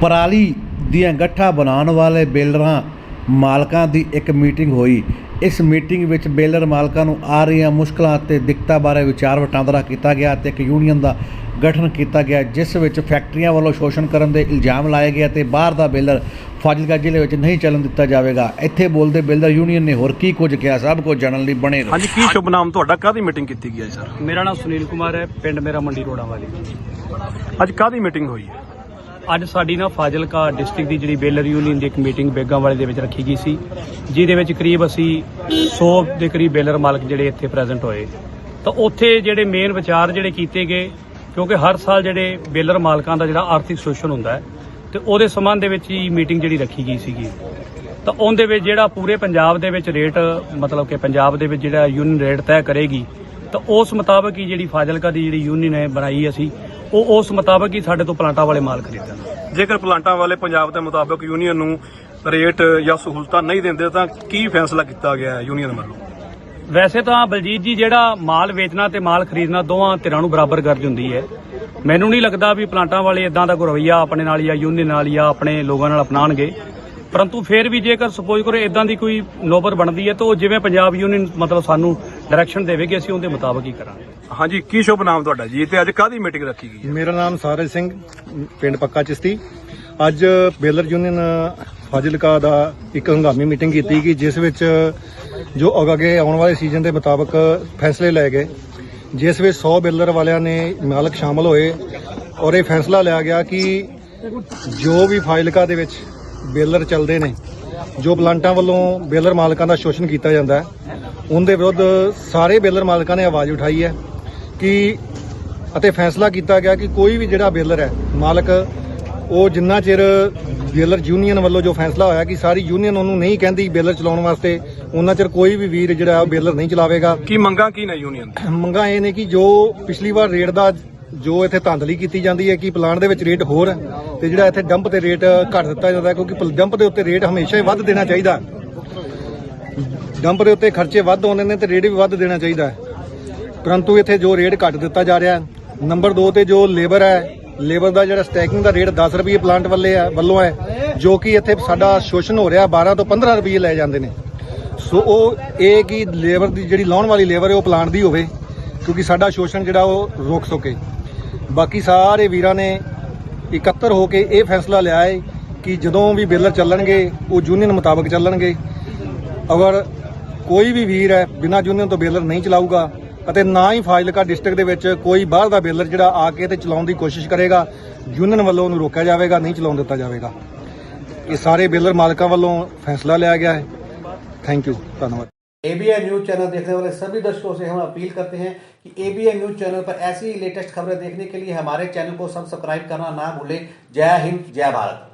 ਪਰਾਲੀ ਦੀਆਂ ਗੱਠਾਂ ਬਣਾਉਣ ਵਾਲੇ ਬੇਲਰਾਂ ਮਾਲਕਾਂ ਦੀ ਇੱਕ ਮੀਟਿੰਗ ਹੋਈ। ਇਸ ਮੀਟਿੰਗ ਵਿੱਚ ਬੇਲਰ ਮਾਲਕਾਂ ਨੂੰ ਆ ਰਹੀਆਂ ਮੁਸ਼ਕਲਾਂ ਅਤੇ ਦਿੱਕਤਾਂ ਬਾਰੇ ਵਿਚਾਰ ਵਟਾਂਦਰਾ ਕੀਤਾ ਗਿਆ ਅਤੇ ਇੱਕ ਯੂਨੀਅਨ ਦਾ ਗਠਨ ਕੀਤਾ ਗਿਆ ਜਿਸ ਵਿੱਚ ਫੈਕਟਰੀਆਂ ਵੱਲੋਂ ਸ਼ੋਸ਼ਣ ਕਰਨ ਦੇ ਇਲਜ਼ਾਮ ਲਾਏ ਗਏ ਅਤੇ ਬਾਹਰ ਦਾ ਬੇਲਰ ਫਾਜ਼ਿਲਕਾ ਜ਼ਿਲ੍ਹੇ ਵਿੱਚ ਨਹੀਂ ਚੱਲਣ ਦਿੱਤਾ ਜਾਵੇਗਾ। ਇੱਥੇ ਬੋਲਦੇ ਬੇਲਰ ਯੂਨੀਅਨ ਨੇ ਹੋਰ ਕੀ ਕੁਝ ਕਿਹਾ? ਸਭ ਕੁਝ ਜਾਣਨ ਲਈ ਬਣੇ ਰਹੋ। ਹਾਂਜੀ ਕੀ ਸ਼ੁਭ ਨਾਮ ਤੁਹਾਡਾ? ਕਾਦੀ ਮੀਟਿੰਗ ਕੀਤੀ ਗਈ ਹੈ ਸਰ? ਮੇਰਾ ਨਾਮ ਸੁਨੀਲ ਕੁਮਾਰ ਹੈ ਪਿੰਡ ਮੇਰਾ ਮੰਡੀ ਰੋੜਾ ਵਾਲੀ। ਅੱਜ ਕਾਦੀ ਮੀਟਿੰਗ ਹੋਈ ਹੈ? ਅੱਜ ਸਾਡੀ ਨਾ ਫਾਜ਼ਿਲਕਾ ਡਿਸਟ੍ਰਿਕਟ ਦੀ ਜਿਹੜੀ ਬੇਲਰ ਯੂਨੀਅਨ ਦੀ ਇੱਕ ਮੀਟਿੰਗ ਬੇਗਾਂ ਵਾਲੇ ਦੇ ਵਿੱਚ ਰੱਖੀ ਗਈ ਸੀ, ਜਿਹਦੇ ਵਿੱਚ ਕਰੀਬ ਅਸੀਂ 100 ਦੇ ਕਰੀਬ ਬੇਲਰ ਮਾਲਕ ਜਿਹੜੇ ਇੱਥੇ ਪ੍ਰੈਜ਼ੈਂਟ ਹੋਏ। ਤਾਂ ਉੱਥੇ ਜਿਹੜੇ ਮੇਨ ਵਿਚਾਰ ਜਿਹੜੇ ਕੀਤੇ ਗਏ, ਕਿਉਂਕਿ ਹਰ ਸਾਲ ਜਿਹੜੇ ਬੇਲਰ ਮਾਲਕਾਂ ਦਾ ਜਿਹੜਾ ਆਰਥਿਕ ਸ਼ੋਸ਼ਣ ਹੁੰਦਾ ਹੈ, ਤੇ ਉਹਦੇ ਸੰਬੰਧ ਦੇ ਵਿੱਚ ਹੀ ਮੀਟਿੰਗ ਜਿਹੜੀ ਰੱਖੀ ਗਈ ਸੀਗੀ। ਤਾਂ ਉਹਦੇ ਵਿੱਚ ਜਿਹੜਾ ਪੂਰੇ ਪੰਜਾਬ ਦੇ ਵਿੱਚ ਰੇਟ, ਮਤਲਬ ਕਿ ਪੰਜਾਬ ਦੇ ਵਿੱਚ ਜਿਹੜਾ ਯੂਨੀਅਨ ਰੇਟ ਤੈਅ ਕਰੇਗੀ, ਤਾਂ ਉਸ ਮੁਤਾਬਕ ਹੀ ਜਿਹੜੀ ਫਾਜ਼ਿਲਕਾ ਦੀ ਜਿਹੜੀ ਯੂਨੀਅਨ ਹੈ ਬਣਾਈ ਅਸੀਂ ਉਹ ਉਸ ਮੁਤਾਬਕ ਹੀ ਸਾਡੇ ਤੋਂ ਪਲਾਂਟਾਂ ਵਾਲੇ ਮਾਲ ਖਰੀਦਣ। ਜੇਕਰ ਪਲਾਂਟਾਂ ਵਾਲੇ ਪੰਜਾਬ ਦੇ ਮੁਤਾਬਕ ਯੂਨੀਅਨ ਨੂੰ ਰੇਟ ਜਾਂ ਸਹੂਲਤਾਂ ਨਹੀਂ ਦਿੰਦੇ ਤਾਂ ਕੀ ਫੈਸਲਾ ਕੀਤਾ ਗਿਆ ਹੈ ਯੂਨੀਅਨ ਵੱਲੋਂ? ਵੈਸੇ ਤਾਂ ਬਲਜੀਤ ਜੀ ਜਿਹੜਾ ਮਾਲ ਵੇਚਣਾ ਤੇ ਮਾਲ ਖਰੀਦਣਾ ਦੋਵਾਂ ਧਿਰਾਂ ਨੂੰ ਬਰਾਬਰ ਗਰਜ ਹੁੰਦੀ ਹੈ। ਮੈਨੂੰ ਨਹੀਂ ਲੱਗਦਾ ਵੀ ਪਲਾਂਟਾਂ ਵਾਲੇ ਇਦਾਂ ਦਾ ਕੋਈ ਰਵੱਈਆ ਆਪਣੇ ਨਾਲ ਜਾਂ ਯੂਨੀਅਨ ਨਾਲ ਜਾਂ ਆਪਣੇ ਲੋਕਾਂ ਨਾਲ ਅਪਣਾਣਗੇ ਪਰੰਤੂ ਫਿਰ ਵੀ ਜੇਕਰ ਸਪੋਜ਼ ਕਰੋ ਇਦਾਂ ਦੀ ਕੋਈ ਨੋਬਰ ਬਣਦੀ ਹੈ ਤਾਂ ਉਹ ਜਿਵੇਂ ਪੰਜਾਬ ਯੂਨੀਅਨ ਮਤਲਬ ਸਾਨੂੰ ਡਾਇਰੈਕਸ਼ਨ ਦੇਵੇਗੀ ਅਸੀਂ ਉਹਦੇ ਮੁਤਾਬਕ ਹੀ ਕਰਾਂਗੇ। ਹਾਂਜੀ, ਕੀ ਸ਼ੁਭ ਨਾਮ ਤੁਹਾਡਾ ਜੀ? ਤੇ ਅੱਜ ਕਾਦੀ ਮੀਟਿੰਗ ਰੱਖੀ ਗਈ ਹੈ? ਮੇਰਾ ਨਾਮ ਸਾਰਜ ਸਿੰਘ, ਪਿੰਡ ਪੱਕਾ ਚਿਸ਼ਤੀ। ਅੱਜ ਬੇਲਰ ਯੂਨੀਅਨ, ਫਾਜ਼ਿਲਕਾ ਦਾ ਇੱਕ ਹੰਗਾਮੀ ਮੀਟਿੰਗ ਕੀਤੀ ਗਈ, ਜਿਸ ਵਿੱਚ ਜੋ ਅੱਗੇ ਆਉਣ ਵਾਲੇ ਸੀਜ਼ਨ ਦੇ ਮੁਤਾਬਕ ਫੈਸਲੇ ਲਏ ਗਏ। ਜਿਸ ਵਿੱਚ 100 ਬੇਲਰ ਵਾਲਿਆਂ ਨੇ ਮਾਲਕ ਸ਼ਾਮਲ ਹੋਏ ਔਰ ਇਹ ਫੈਸਲਾ ਲਿਆ ਗਿਆ ਕਿ ਜੋ ਵੀ ਫਾਜ਼ਿਲਕਾ ਦੇ ਵਿੱਚ ਬੇਲਰ ਚੱਲਦੇ ਨੇ, ਜੋ ਪਲਾਂਟਾਂ ਵੱਲੋਂ ਬੇਲਰ ਮਾਲਕਾਂ ਦਾ ਸ਼ੋਸ਼ਣ ਕੀਤਾ ਜਾਂਦਾ ਹੈ, ਉਹਦੇ ਵਿਰੁੱਧ ਸਾਰੇ ਬੇਲਰ ਮਾਲਕਾਂ ਨੇ ਆਵਾਜ਼ ਉਠਾਈ ਹੈ। ਕਿ ਅਤੇ ਫੈਸਲਾ ਕੀਤਾ ਗਿਆ ਕਿ ਕੋਈ ਵੀ ਜਿਹੜਾ ਬੇਲਰ ਹੈ ਮਾਲਕ ਉਹ ਜਿੰਨਾ ਚਿਰ ਬੇਲਰ ਯੂਨੀਅਨ ਵੱਲੋਂ ਜੋ ਫੈਸਲਾ ਹੋਇਆ ਕਿ ਸਾਰੀ ਯੂਨੀਅਨ ਉਹਨੂੰ ਨਹੀਂ ਕਹਿੰਦੀ ਬੇਲਰ ਚਲਾਉਣ ਵਾਸਤੇ ਉਹਨਾਂ ਚਿਰ ਕੋਈ ਵੀ ਵੀਰ ਜਿਹੜਾ ਉਹ ਬੇਲਰ ਨਹੀਂ ਚਲਾਵੇਗਾ। ਕੀ ਮੰਗਾਂ ਕੀ ਨੇ ਯੂਨੀਅਨ? ਮੰਗਾਂ ਇਹ ਨੇ ਕਿ ਜੋ ਪਿਛਲੀ ਵਾਰ ਰੇਟ ਦਾ ਜੋ ਇੱਥੇ ਧਾਂਦਲੀ ਕੀਤੀ ਜਾਂਦੀ ਹੈ ਕਿ ਪਲਾਂਟ ਦੇ ਵਿੱਚ ਰੇਟ ਹੋਰ ਹੈ ਤੇ ਜਿਹੜਾ ਇੱਥੇ ਡੰਪ ਤੇ ਰੇਟ ਘੱਟ ਦਿੱਤਾ ਜਾਂਦਾ ਕਿਉਂਕਿ ਡੰਪ ਦੇ ਉੱਤੇ ਰੇਟ ਹਮੇਸ਼ਾ ਹੀ ਵੱਧ ਦੇਣਾ ਚਾਹੀਦਾ ਡੰਪ ਦੇ ਉੱਤੇ ਖਰਚੇ ਵੱਧ ਆਉਂਦੇ ਨੇ ਤੇ ਰੇਟ ਵੀ ਵੱਧ ਦੇਣਾ ਚਾਹੀਦਾ ਹੈ। ਪਰੰਤੂ ਇੱਥੇ ਜੋ ਰੇਟ ਘੱਟ ਦਿੱਤਾ ਜਾ ਰਿਹਾ ਹੈ, ਨੰਬਰ 2 ਤੇ ਜੋ ਲੇਬਰ ਹੈ, ਲੇਬਰ ਦਾ ਜਿਹੜਾ ਸਟੈਕਿੰਗ ਦਾ ਰੇਟ 10 ਰੁਪਏ ਪਲਾਂਟ ਵੱਲੇ ਹੈ, ਵੱਲੋਂ ਹੈ, ਜੋ ਕਿ ਇੱਥੇ ਸਾਡਾ ਸ਼ੋਸ਼ਣ ਹੋ ਰਿਹਾ 12 ਤੋਂ 15 ਰੁਪਏ ਲੈ ਜਾਂਦੇ ਨੇ। ਸੋ ਉਹ ਇਹ ਕਿ ਲੇਬਰ ਦੀ ਜਿਹੜੀ ਲਾਉਣ ਵਾਲੀ ਲੇਬਰ ਹੈ, ਉਹ ਪਲਾਂਟ ਦੀ ਹੋਵੇ, ਕਿਉਂਕਿ ਸਾਡਾ ਸ਼ੋਸ਼ਣ ਜਿਹੜਾ ਉਹ ਰੋਕ ਸਕੇ। ਬਾਕੀ ਸਾਰੇ ਵੀਰਾਂ ਨੇ ਇਕੱਤਰ ਹੋ ਕੇ ਇਹ ਫੈਸਲਾ ਲਿਆ ਹੈ ਕਿ ਜਦੋਂ ਵੀ ਬੇਲਰ ਚੱਲਣਗੇ, ਉਹ ਯੂਨੀਅਨ ਮੁਤਾਬਕ ਚੱਲਣਗੇ। ਅਗਰ ਕੋਈ ਵੀ ਵੀਰ ਹੈ, ਬਿਨਾਂ ਯੂਨੀਅਨ ਤੋਂ ਬੇਲਰ ਨਹੀਂ ਚਲਾਊਗਾ ਅਤੇ ਨਾ ਹੀ ਫਾਜ਼ਿਲਕਾ ਡਿਸਟ੍ਰਿਕਟ ਦੇ ਵਿੱਚ ਕੋਈ ਬਾਹਰ ਦਾ ਬੇਲਰ ਜਿਹੜਾ ਆ ਕੇ ਤੇ ਚਲਾਉਣ ਦੀ ਕੋਸ਼ਿਸ਼ ਕਰੇਗਾ ਯੂਨੀਅਨ ਵੱਲੋਂ ਉਹਨੂੰ ਰੋਕਿਆ ਜਾਵੇਗਾ ਨਹੀਂ ਚਲਾਉਣ ਦਿੱਤਾ ਜਾਵੇਗਾ ਇਹ ਸਾਰੇ ਬੇਲਰ ਮਾਲਕਾਂ ਵੱਲੋਂ ਫੈਸਲਾ ਲਿਆ ਗਿਆ ਹੈ ਥੈਂਕ ਯੂ ਧੰਨਵਾਦ एबीएन न्यूज चैनल देखने वाले सभी दर्शकों से हम अपील करते हैं कि एबीएन न्यूज चैनल पर ऐसी ही लेटेस्ट खबरें देखने के लिए हमारे चैनल को सब्सक्राइब करना ना भूलें जय हिंद जय भारत